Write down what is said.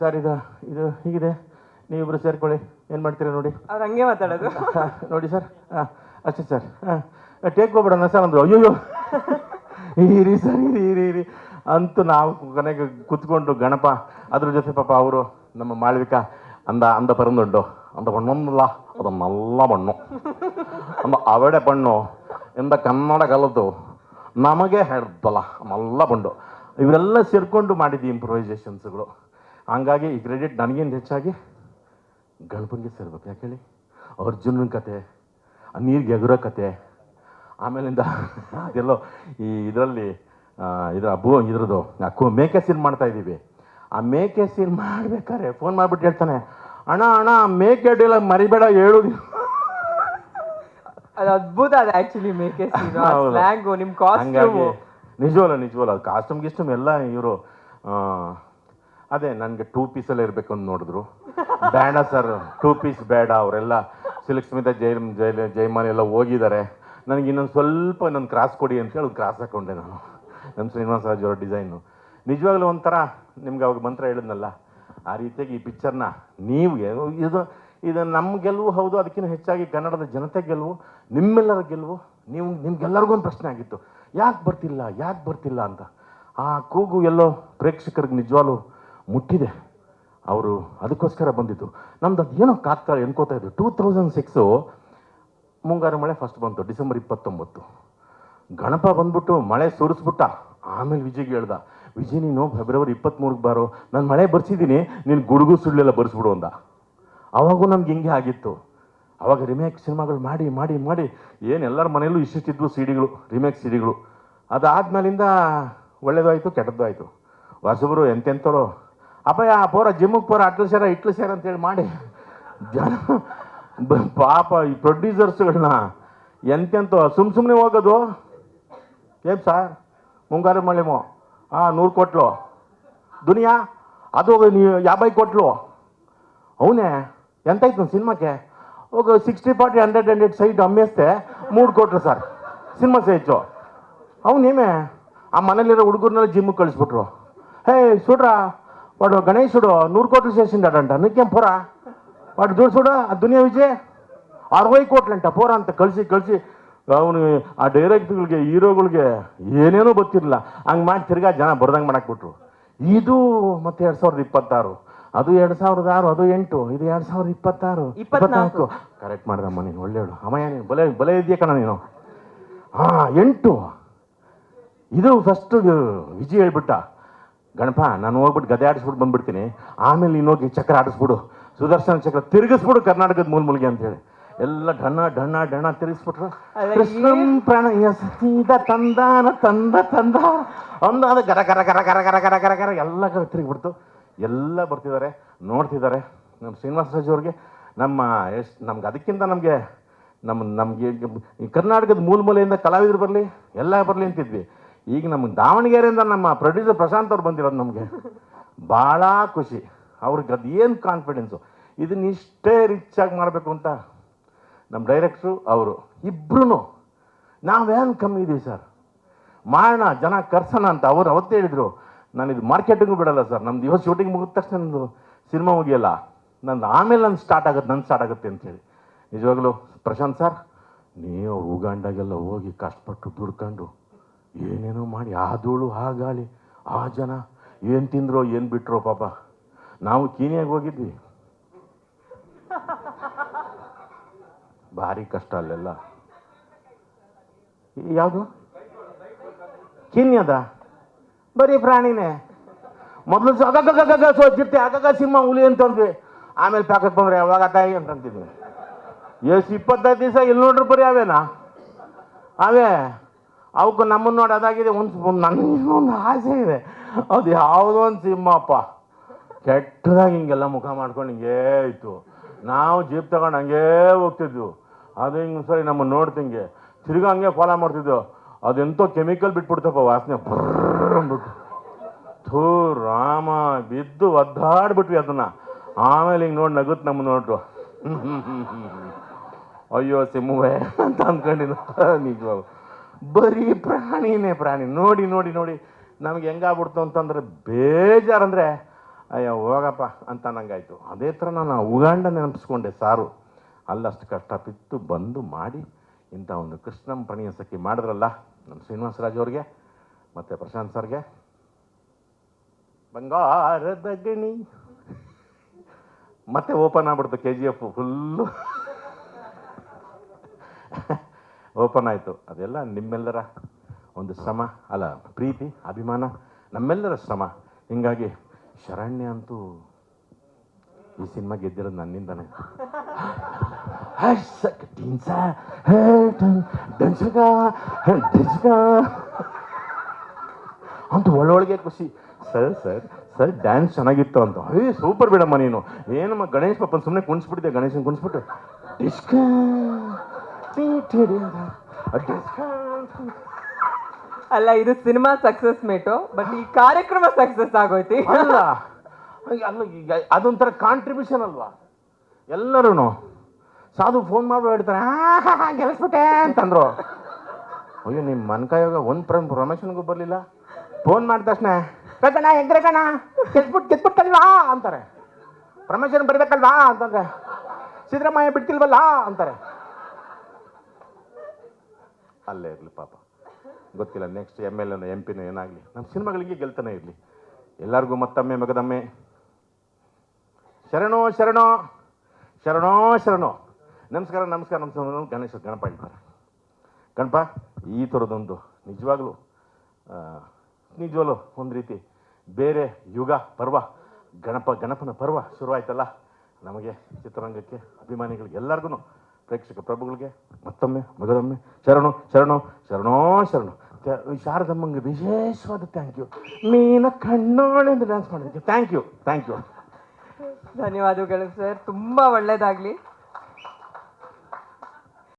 Sir ಇದು ಇದು ಹೀಗಿದೆ. ನೀವಿಬ್ರು ಸೇರ್ಕೊಳ್ಳಿ. ಏನು ಮಾಡ್ತೀರಾ ನೋಡಿ? ಅವ್ರು ಹಂಗೆ ಮಾತಾಡೋದು. ಹಾ, ನೋಡಿ ಸರ್ ಹಾಂ ಅಷ್ಟೇ ಸರ್ ಹಾಂ ಟೇಕ್ ಹೋಗ್ಬಿಡೋಣ ಸರ್ ಅಂದರು ಅಯ್ಯೋ ಇರಿ ಸರ್ ಇರಿ ಇರಿ ಇರಿ ಅಂತೂ ನಾವು ಕೊನೆಗೆ ಕುತ್ಕೊಂಡು ಗಣಪ ಅದ್ರ ಜೊತೆ ಪಾಪ ಅವರು ನಮ್ಮ ಮಾಳ್ವಿಕಾ ಅಂದ ಅಂದ ಪರಂದುಂಡು ಅಂದ ಬಣ್ಣಲ್ಲ ಅದು ನಲ್ಲ ಬಣ್ಣು ಅಂದ ಅವಡೆ ಬಣ್ಣು ಎಂದ ಕನ್ನಡ ಕಲಿತು ನಮಗೆ ಹೇಳ್ದಲ್ಲ ನಲ್ಲ ಬಣ್ಣು ಇವರೆಲ್ಲ ಸೇರ್ಕೊಂಡು ಮಾಡಿದ್ದು ಇಂಪ್ರೂವೈಸೇಷನ್ಸ್ಗಳು ಹಂಗಾಗಿ ಈ ಕ್ರೆಡಿಟ್ ನನಗೇನು ಹೆಚ್ಚಾಗಿ ಗಣಪನಿಗೆ ಸೇರ್ಬೇಕು. ಯಾಕೆ ಹೇಳಿ? ಅರ್ಜುನನ ಕತೆ ಆ ನೀರಿಗೆ ಎಗುರೋ ಕತೆ ಆಮೇಲಿಂದ ಅದೆಲ್ಲೋ ಈ ಇದರಲ್ಲಿ ಇದರ ಅಬ್ಬು ಇದ್ರದ್ದು ಅಕ್ಕು ಮೇಕೆ ಸೀನ್ ಮಾಡ್ತಾ ಇದ್ದೀವಿ. ಆ ಮೇಕೆ ಸೀನ್ ಮಾಡ್ಬೇಕಾದ್ರೆ ಫೋನ್ ಮಾಡಿಬಿಟ್ಟು ಹೇಳ್ತಾನೆ ಅಣ್ಣ ಅಣ್ಣ ಮೇಕೆ ಅಡ್ಡಿಲ್ಲ ಮರಿಬೇಡ ಹೇಳು ಅದು ಅದ್ಭುತ ಅದು ಆ್ಯಕ್ಚುಲಿ ಮೇಕೆ ಸೀನ್ ಸ್ಲ್ಯಾಂಗು ನಿಮ್ ಹಂಗಾಗಿ ಕಾಸ್ಟ್ಯೂಮು ನಿಜವಲ್ಲ ನಿಜವಲ್ಲ. ಅದು ಕಾಸ್ಟ್ಯೂಮ್ ಗಿಸ್ಟ್ಯೂಮ್ ಎಲ್ಲ ಇವರು ಅದೇ, ನನಗೆ ಟೂ ಪೀಸಲ್ಲಿ ಇರಬೇಕು ಅಂತ ನೋಡಿದ್ರು. ಬೇಡ ಸರ್ ಟೂ ಪೀಸ್ ಬೇಡ, ಅವರೆಲ್ಲ ಸಿಲ್ಕ್ ಸ್ಮಿತಾ ಜೈ ಜೈ ಜೈಮಾನ್ ಎಲ್ಲ ಹೋಗಿದ್ದಾರೆ. ನನಗೆ ಇನ್ನೊಂದು ಸ್ವಲ್ಪ ಇನ್ನೊಂದು ಕ್ರಾಸ್ ಕೊಡಿ ಅಂತ ಹೇಳಿ ಕ್ರಾಸ್ ಹಾಕೊಂಡೆ ನಾನು. ನಮ್ಮ ಶ್ರೀನಿವಾಸ ರಾಜ್ ಅವರ ಡಿಸೈನು ನಿಜವಾಗ್ಲೂ ಒಂಥರ ನಿಮ್ಗೆ ಅವಾಗ ಮಂತ್ರ ಹೇಳಿದ್ನಲ್ಲ, ಆ ರೀತಿಯಾಗಿ ಈ ಪಿಕ್ಚರ್ನ ನೀವು ಇದು ಇದು ನಮ್ಮ ಗೆಲುವು ಹೌದು, ಅದಕ್ಕಿಂತ ಹೆಚ್ಚಾಗಿ ಕನ್ನಡದ ಜನತೆ ಗೆಲುವು, ನಿಮ್ಮೆಲ್ಲರ ಗೆಲುವು, ನೀವು, ನಿಮ್ಗೆಲ್ಲರಿಗೂ ಒಂದು ಪ್ರಶ್ನೆ ಆಗಿತ್ತು. ಯಾಕೆ ಬರ್ತಿಲ್ಲ ಯಾಕೆ ಬರ್ತಿಲ್ಲ ಅಂತ. ಆ ಕೂಗು ಎಲ್ಲೋ ಪ್ರೇಕ್ಷಕರಿಗೆ ನಿಜವಾಗ್ಲೂ ಮುಟ್ಟಿದೆ. ಅವರು ಅದಕ್ಕೋಸ್ಕರ ಬಂದಿದ್ದು. ನಮ್ದು ಅದು ಏನೋ ಕಾಗ್ತಾ ಎನ್ಕೋತಾ ಇದ್ದು ಟೂ ತೌಸಂಡ್ ಸಿಕ್ಸು ಮುಂಗಾರು ಮಳೆ ಫಸ್ಟ್ ಬಂತು, ಡಿಸೆಂಬರ್ ಇಪ್ಪತ್ತೊಂಬತ್ತು. ಗಣಪ ಬಂದ್ಬಿಟ್ಟು ಮಳೆ ಸುರಿಸ್ಬಿಟ್ಟ. ಆಮೇಲೆ ವಿಜಯ್ಗೆ ಹೇಳ್ದ, ವಿಜಯ್, ನೀನು ಫೆಬ್ರವರಿ ಇಪ್ಪತ್ತ್ಮೂರಕ್ಕೆ ಬಾರೋ. ನಾನು ಮಳೆ ಬರ್ಸಿದ್ದೀನಿ ನೀನು ಗುಡುಗು ಸುಳ್ಳೆಲ್ಲ ಬರ್ಸ್ಬಿಡು ಅಂದ. ಅವಾಗೂ ನಮ್ಗೆ ಹಿಂಗೆ ಆಗಿತ್ತು. ಅವಾಗ ರಿಮೇಕ್ ಸಿನಿಮಾಗಳು ಮಾಡಿ ಮಾಡಿ ಮಾಡಿ, ಏನು ಎಲ್ಲರ ಮನೆಯಲ್ಲೂ ಇಷ್ಟಿಷ್ಟಿದ್ವು ಸಿಡಿಗಳು ರಿಮೇಕ್ ಸಿಡಿಗಳು. ಅದಾದ್ಮೇಲಿಂದ ಒಳ್ಳೇದಾಯಿತು ಕೆಟ್ಟದ್ದು ಆಯಿತು. ಹೊಸಬರು ಎಂತೆಂಥವ್ರು ಅಪ್ಪಯ್ಯ ಪೋರ ಜಿಮ್ಮಿಗೆ ಪೋರ ಅಟ್ಲು ಸೇರ, ಇಟ್ಲು ಸೇರ ಅಂತೇಳಿ ಮಾಡಿ. ಜನ ಪಾಪ ಈ ಪ್ರೊಡ್ಯೂಸರ್ಸ್ಗಳನ್ನ ಎಂತೆಂತ ಸುಮ್ ಸುಮ್ಮನೆ ಹೋಗೋದು. ಏನು ಸರ್? ಮುಂಗಾರು ಮಳೆಮೋ ಹಾಂ ನೂರು ಕೊಟ್ಲು. ದುನಿಯಾ, ಅದು ನೀವು ಯಾಬೈ ಕೊಟ್ಲು. ಅವನೇ, ಎಂತಾಯ್ತು ಸಿನಿಮಾಕ್ಕೆ? ಹೋಗ sixty forty hundred hundred side ಅಮ್ಮೇಸ್ತೆ ಮೂರು ಕೊಟ್ರು ಸರ್. ಸಿನಿಮಾ ಸೇಚು ಅವನೇಮೆ ಆ ಮನೇಲಿರೋ ಹುಡುಗರ್ನೆಲ್ಲ ಜಿಮ್ಮಿಗೆ ಕಳಿಸ್ಬಿಟ್ರು. ಹೇ, ಸುಡ್ರ ವಾಡು ಗಣೇಶುಡು ನೂರು ಕೋಟಿ ಸೇರಿಸಿಂಡಂಟ ನಿಕ್ಕೇಂ ಪೋರ వాడు చూడు చూడు ఆ దునియా విజయ్ అరవై కోట్లంట పోరా ಅಂತ ಕಳಿಸಿ ಕಳಿಸಿ ಅವನು ಆ ಡೈರೆಕ್ಟ್ಗಳಿಗೆ ಹೀರೋಗಳಿಗೆ ಏನೇನೋ ಗೊತ್ತಿರಲಿಲ್ಲ ಹಂಗೆ ಮಾಡಿ ತಿರ್ಗಾ ಜನ ಬರ್ದಂಗೆ ಮಾಡಾಕ್ಬಿಟ್ರು ಇದು ಮತ್ತೆ ಎರಡು ಸಾವಿರದ ಇಪ್ಪತ್ತಾರು ಅದು ಎರಡು ಸಾವಿರದ ಆರು ಅದು ಎಂಟು ಇದು ಎರಡು ಸಾವಿರದ ಇಪ್ಪತ್ತಾರು ಇಪ್ಪತ್ನಾಲ್ಕು. ಕರೆಕ್ಟ್ ಮಾಡ್ದಮ್ಮ ನೀನು ಒಳ್ಳೆಯಳು ಅಮ್ಮಯ್ಯ ನೀನು ಬಲೆ ಬಲೆ ಇದೆಯಾ ಕಣ ನೀನು ಹಾಂ ಎಂಟು ಇದು ಫಸ್ಟ್ ವಿಜಯ್ ಹೇಳ್ಬಿಟ್ಟ ಗಣಪ ನಾನು ಹೋಗ್ಬಿಟ್ಟು ಗದೆ ಆಡಿಸ್ಬಿಟ್ಟು ಬಂದ್ಬಿಡ್ತೀನಿ. ಆಮೇಲೆ ನೀನು ಹೋಗಿ ಚಕ್ರ ಆಡಿಸ್ಬಿಡು. ಸುದರ್ಶನ ಚಕ್ರ ತಿರುಗಿಸ್ಬಿಡು ಕರ್ನಾಟಕದ ಮೂಲ ಮೂಲಿಗೆ ಅಂತೇಳಿ ಎಲ್ಲ ಡಣ್ಣ ಡಣ್ಣ ಡಣ್ಣ ತಿರುಗಿಸ್ಬಿಟ್ರು. ಕೃಷ್ಣ ಪ್ರಣಯ ಸೀದ ತಂದಾನ ತಂದ ತಂದ. ಅದು ಗರ ಗರ ಗರ ಗರ ಗರ ಗರ ಗರ ಗರ ಎಲ್ಲ ಕಡೆ ತಿರುಗಿಬಿಡ್ತು. ಎಲ್ಲ ಬರ್ತಿದ್ದಾರೆ ನೋಡ್ತಿದ್ದಾರೆ. ನಮ್ಮ ಶ್ರೀನಿವಾಸ ರಾಜ್ ಅವ್ರಿಗೆ ನಮ್ಮ ಎಷ್ಟು ನಮ್ಗೆ ಅದಕ್ಕಿಂತ ನಮಗೆ ನಮ್ಮ ನಮಗೆ ಕರ್ನಾಟಕದ ಮೂಲ ಮೂಲೆಯಿಂದ ಕಲಾವಿದರು ಬರಲಿ ಎಲ್ಲ ಬರಲಿ ಅಂತಿದ್ವಿ. ಈಗ ನಮ್ಗೆ ದಾವಣಗೆರೆಯಿಂದ ನಮ್ಮ ಪ್ರೊಡ್ಯೂಸರ್ ಪ್ರಶಾಂತ್ ಅವ್ರು ಬಂದಿರೋದು ನಮಗೆ. ಭಾಳ ಖುಷಿ. ಅವ್ರಿಗೆ ಅದು ಏನು ಕಾನ್ಫಿಡೆನ್ಸು ಇದನ್ನ ಇಷ್ಟೇ ರಿಚ್ ಆಗಿ ಮಾಡಬೇಕು ಅಂತ ನಮ್ಮ ಡೈರೆಕ್ಟ್ರು ಅವರು. ಇಬ್ರು ನಾವೇನು ಕಮ್ಮಿ ಇದೀವಿ ಸರ್ ಮಾಡೋಣ ಜನ ಕರ್ಸೋಣ ಅಂತ ಅವರು ಅವತ್ತೇ ಹೇಳಿದರು. ನಾನು ಇದು ಮಾರ್ಕೆಟಿಂಗು ಬಿಡಲ್ಲ ಸರ್ ನಮ್ದು ಇವತ್ತು ಶೂಟಿಂಗ್ ಮುಗಿದ ತಕ್ಷಣ ನಂದು ಸಿನಿಮಾ ಮುಗಿಯಲ್ಲ. ನಂದು ಆಮೇಲೆ ನಂದು ಸ್ಟಾರ್ಟ್ ಆಗುತ್ತೆ ನಂದು ಸ್ಟಾರ್ಟ್ ಆಗುತ್ತೆ ಅಂತೇಳಿ ನಿಜವಾಗ್ಲೂ ಪ್ರಶಾಂತ್ ಸರ್ ನೀವು ಉಗಾಂಡಾಗೆಲ್ಲ ಹೋಗಿ ಕಷ್ಟಪಟ್ಟು ದುಡ್ಕೊಂಡು ಏನೇನೋ ಮಾಡಿ ಆ ಧೂಳು ಆ ಗಾಳಿ ಆ ಜನ ಏನು ತಿಂದ್ರೋ, ಏನು ಬಿಟ್ರೋ ಪಾಪ. ನಾವು ಕೀನಿಯಾಗಿ ಹೋಗಿದ್ವಿ. ಭಾರಿ ಕಷ್ಟ ಅಲ್ಲೆಲ್ಲ. ಯಾವುದು? ಕಿನ್ಯದ ಬರೀ ಪ್ರಾಣಿನೇ. ಮೊದಲು ಅಗಗ ಸೋಚಿರ್ತೆ ಅಗಗ ಸಿಂಹ ಹುಲಿ ಅಂತಂದ್ವಿ ಆಮೇಲೆ ಪ್ಯಾಕಕ್ಕೆ ಬಂದ್ರೆ ಯಾವಾಗ ತಾಯಿ ಅಂತಂತಿದ್ವಿ ಎಷ್ಟು ಇಪ್ಪತ್ತೈದು ದಿವಸ ಇಲ್ಲಿ ನೋಡ್ರಿ ಬರೀ ಅವೇನಾ? ಅವೇ. ಅವಕ್ಕೆ ನಮ್ಮನ್ನು ನೋಡಿ ಅದಾಗಿದೆ, ಒಂದು ನನಗೆ ಒಂದು ಆಸೆ ಇದೆ. ಅದು ಯಾವುದೋ ಒಂದು ಸಿಂಹಪ್ಪ. ಕೆಟ್ಟದಾಗ ಹಿಂಗೆಲ್ಲ ಮುಖ ಮಾಡ್ಕೊಂಡು ಹಿಂಗೇ ಇತ್ತು. ನಾವು ಜೀಪ್ ತಗೊಂಡು ಹಂಗೇ ಹೋಗ್ತಿದ್ವು. ಅದು ಹಿಂಗೆ ಸರಿ ನಮ್ಮನ್ನು ನೋಡ್ತಿಂಗೆ ತಿರ್ಗಾ ಹಂಗೆ ಫಾಲೋ ಮಾಡ್ತಿದ್ವು. ಅದೆಂತೋ ಕೆಮಿಕಲ್ ಬಿಟ್ಬಿಡ್ತಪ್ಪ ವಾಸನೆ. ಅಂದ್ಬಿಟ್ಟು. ಥೂ, ರಾಮ, ಬಿದ್ದು ಒದ್ದಾಡ್ಬಿಟ್ವಿ ಅದನ್ನ. ಆಮೇಲೆ ಹಿಂಗೆ ನೋಡಿ ನಗುತ್ ನಮ್ಮ ನೋಡ್ರು. ಅಯ್ಯೋ ಸಿಮ್ಮುವೆ ಅಂತ ಅಂದ್ಕೊಂಡಿದ್ದ ನಿಜವಾಗ ಬರೀ ಪ್ರಾಣಿನೇ ಪ್ರಾಣಿ. ನೋಡಿ ನೋಡಿ ನೋಡಿ, ನಮ್ಗೆ ಹೆಂಗಾಗ್ಬಿಡ್ತು ಅಂತಂದ್ರೆ ಬೇಜಾರಂದರೆ, ಅಯ್ಯೋ, ಹೋಗಪ್ಪ ಅಂತ ನಂಗಾಯ್ತು. ಅದೇ ಥರ ನಾನು ಉಗಾಂಡ ನೆನಪಿಸ್ಕೊಂಡೆ ಸಾರು. ಅಲ್ಲಷ್ಟು ಕಷ್ಟ ಬಿತ್ತು, ಬಂದು ಮಾಡಿ ಇಂಥ ಒಂದು ಕೃಷ್ಣಂ ಪ್ರಣಯ ಸಖಿ ಮಾಡಿದ್ರಲ್ಲ, ನಮ್ಮ ಶ್ರೀನಿವಾಸರಾಜ್ ಅವ್ರಿಗೆ, ಮತ್ತು ಪ್ರಶಾಂತ್ ಸರ್ಗೆ. ಬಂಗಾರದ ಗಣಿ. ಮತ್ತೆ ಓಪನ್ ಆಗ್ಬಿಡ್ತು K G F full open ಆಯಿತು. ಅದೆಲ್ಲ ನಿಮ್ಮೆಲ್ಲರ ಒಂದು ಶ್ರಮ ಅಲ್ಲ, ಪ್ರೀತಿ, ಅಭಿಮಾನ, ನಮ್ಮೆಲ್ಲರ ಶ್ರಮ ಹಿಂಗಾಗಿ ಶರಣ್ಯ ಅಂತೂ ಈ ಸಿನಿಮಾ ಗೆದ್ದಿರೋದು ನನ್ನಿಂದನೇ. ಅಂತ ಒಳ್ಳೊಳಗೆ ಖುಷಿ. ಸರ್ ಸರ್ ಸರ್, ಡ್ಯಾನ್ಸ್ ಚೆನ್ನಾಗಿತ್ತು ಅಂತ. ಅಯ್ಯ ಸೂಪರ್ ಬಿಡಮ್ಮ ನೀನು. ಏನಮ್ಮ ಗಣೇಶ್ ಪಪ್ಪನ ಸುಮ್ಮನೆ ಕುಣಿಸ್ಬಿಟ್ಟಿದ್ದೆ, ಗಣೇಶನ ಕುಣಿಸ್ಬಿಟ್ಟು. ಡಿಸ್ಕ ಡಿಸ್ಕ. ಅಲ್ಲ, ಇದು ಸಿನಿಮಾ ಸಕ್ಸಸ್ ಮೇಟು ಬಟ್ ಈ ಕಾರ್ಯಕ್ರಮ ಸಕ್ಸಸ್ ಆಗೋಯ್ತಿ. ಅಲ್ಲ ಅಲ್ಲ ಈಗ ಅದೊಂಥರ ಕಾಂಟ್ರಿಬ್ಯೂಷನ್ ಅಲ್ವಾ? ಎಲ್ಲರೂ ಸಾಧು ಫೋನ್ ಮಾಡಿ ಹೇಳ್ತಾರೆ ಗೆಲ್ಸ್ಬಿಟ್ಟೆ ಅಂತಂದ್ರು. ಅಯ್ಯೋ ನಿಮ್ಮ ಮನ್ಕಾಯೋಗ ಒಂದು ಪ್ರಮ್ ಪ್ರಮೋಷನ್ಗೂ ಬರಲಿಲ್ಲ? ಫೋನ್ ಮಾಡಿದ ತಕ್ಷಣ ಕಣ ಹೆಂಗ್ರೆ ಕಣ ಗೆದ್ಬಿಟ್ಟು ಗೆದ್ಬಿಟ್ಟಲ್ವಾ ಅಂತಾರೆ. ಪ್ರಮೋಷನ್ ಬರಬೇಕಲ್ವಾ? ಅಂತಂದ್ರೆ, ಸಿದ್ದರಾಮಯ್ಯ ಬಿಡ್ತಿಲ್ವಲ್ಲ? ಅಂತಾರೆ. ಅಲ್ಲೇ ಇರಲಿ ಪಾಪ. ಗೊತ್ತಿಲ್ಲ ನೆಕ್ಸ್ಟ್ ಎಂ ಎಲ್ ಎಂ ಪಿನೋ ಏನಾಗಲಿ. ನಮ್ಮ ಸಿನಿಮಾಗಳಿಗೆ ಗೆಲ್ತಾನೆ ಇರಲಿ. ಎಲ್ಲರಿಗೂ ಮತ್ತೊಮ್ಮೆ ಮಗದಮ್ಮೆ. ಶರಣೋ ಶರಣೋ ಶರಣೋ ಶರಣೋ. ನಮಸ್ಕಾರ ನಮಸ್ಕಾರ ನಮಸ್ಕಾರ ಗಣೇಶ ಗಣಪ ಹೇಳ್ತಾರೆ ಗಣಪ, ಈ ಥರದೊಂದು ನಿಜವಾಗಲೂ ನಿಜವಾಗ್ಲೂ ಒಂದು ರೀತಿ ಬೇರೆ ಯುಗ, ಪರ್ವ, ಗಣಪ, ಗಣಪನ ಪರ್ವ ಶುರುವಾಯ್ತಲ್ಲ. ನಮಗೆ ಚಿತ್ರರಂಗಕ್ಕೆ, ಅಭಿಮಾನಿಗಳಿಗೆ ಎಲ್ಲರಿಗೂ ಪ್ರೇಕ್ಷಕ ಪ್ರಭುಗಳಿಗೆ ಮತ್ತೊಮ್ಮೆ, ಮೊದಲೊಮ್ಮೆ, ಶರಣು ಶರಣು, ಶರಣೋ, ಶರಣು. ಶಾರದಮ್ಮಂಗೆ ವಿಶೇಷವಾದ ಥ್ಯಾಂಕ್ ಯು ಮೀನ ಕಣ್ಣೋಳೆಂದು ಡ್ಯಾನ್ಸ್ ಮಾಡಿದ್ದೆ ಥ್ಯಾಂಕ್ ಯು ಥ್ಯಾಂಕ್ ಯು ಧನ್ಯವಾದಗಳು ಸರ್ ತುಂಬ ಒಳ್ಳೇದಾಗ್ಲಿ.